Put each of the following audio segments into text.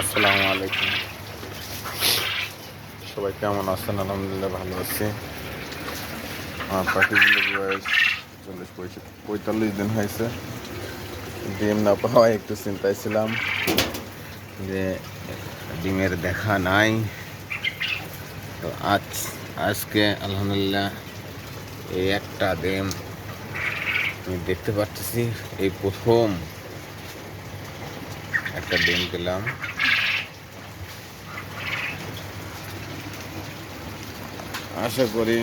আসসালামু আলাইকুম। সবাই কেমন আছেন? আলহামদুলিল্লাহ ভালো আছি। আমার পাখিগুলো বয়স চল্লিশ পঁয়তাল্লিশ দিন হয়েছে। ডিম না পাওয়ায় একটু চিন্তায় ছিলাম যে ডিমের দেখা নাই। তো আজ, আজকে আলহামদুলিল্লাহ এই একটা ডিম আমি দেখতে পাচ্ছি এই প্রথম একটা ডিম পেলাম। আশা করি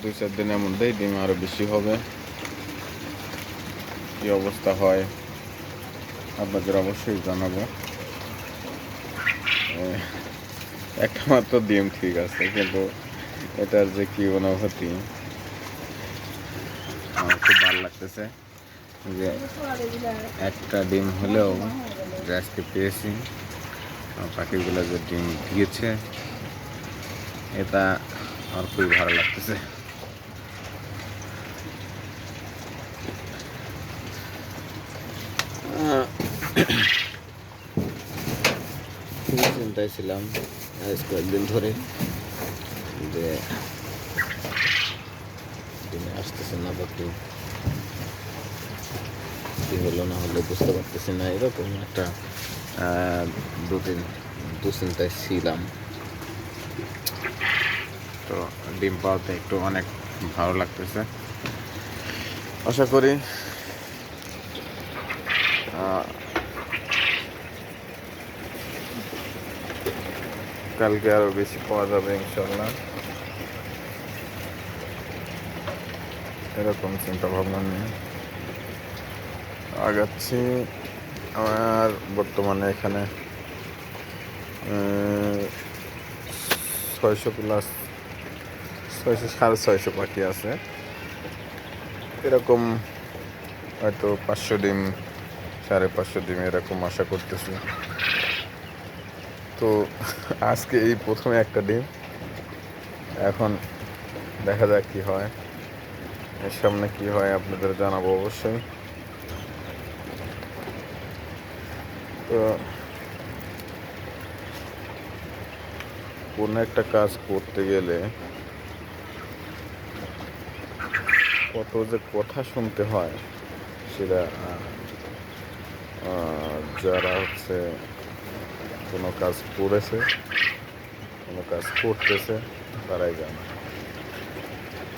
দুই চার দিনের মধ্যেই ডিম আরও বেশি হবে। কি অবস্থা হয় আপনাদের অবশ্যই জানাব। একটা মাত্র ডিম ঠিক আছে, কিন্তু এটার যে কি অনুভূতি, আমার খুব ভালো লাগতেছে যে একটা ডিম হলেও আজকে পেয়েছি পাখিগুলো যে ডিম দিয়েছে এটা আমার খুবই ভালো লাগতেছে। চিন্তায় ছিলাম আজ কয়েকদিন ধরে যে দিনে আসতেছে না পাখি কি হলো না হলো বুঝতে পারতেছি না এরকম একটা আহ, দু দিন দুশ্চিন্তায় ছিলাম। তো ডিম পাওয়াতে একটু অনেক ভালো লাগতেছে। আশা করি কালকে আরও বেশি পাওয়া যাবে ইনশাল্লাহ এরকম চিন্তা ভাবনা নিয়ে। আগাচ্ছি আমার বর্তমানে এখানে ছয়শো প্লাস ছয়শো, সাড়ে ছয়শো পাখি আছে। এরকম হয়তো পাঁচশো ডিম, সাড়ে পাঁচশো ডিম এরকম আশা করতেছি। তো আজকে এই প্রথমে একটা ডিম। এখন দেখা যাক কি হয়। এর সামনে কি হয় আপনাদের জানাব অবশ্যই। তো কোনো একটা কাজ করতে গেলে কত যে কথা শুনতে হয়, সেটা যারা হচ্ছে কোনো কাজ করেছে, কোনো কাজ করতেছে, তারাই জানে।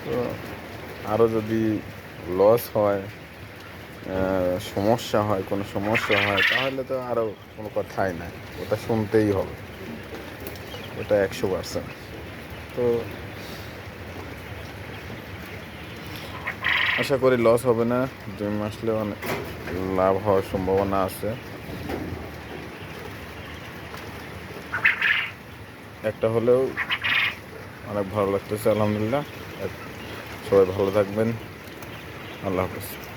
তো আরও যদি লস হয় সমস্যা হয়, কোনো সমস্যা হয়, তাহলে তো আরও কোনো কথাই নাই। ওটা শুনতেই হবে। ওটা একশো পার্সেন্ট তো আশা করি লস হবে না। দুই আসলে অনেক লাভ হওয়ার সম্ভাবনা আছে। একটা হলেও অনেক ভালো লাগতেছে, আলহামদুলিল্লাহ। সবাই ভালো থাকবেন। আল্লাহ হাফিজ।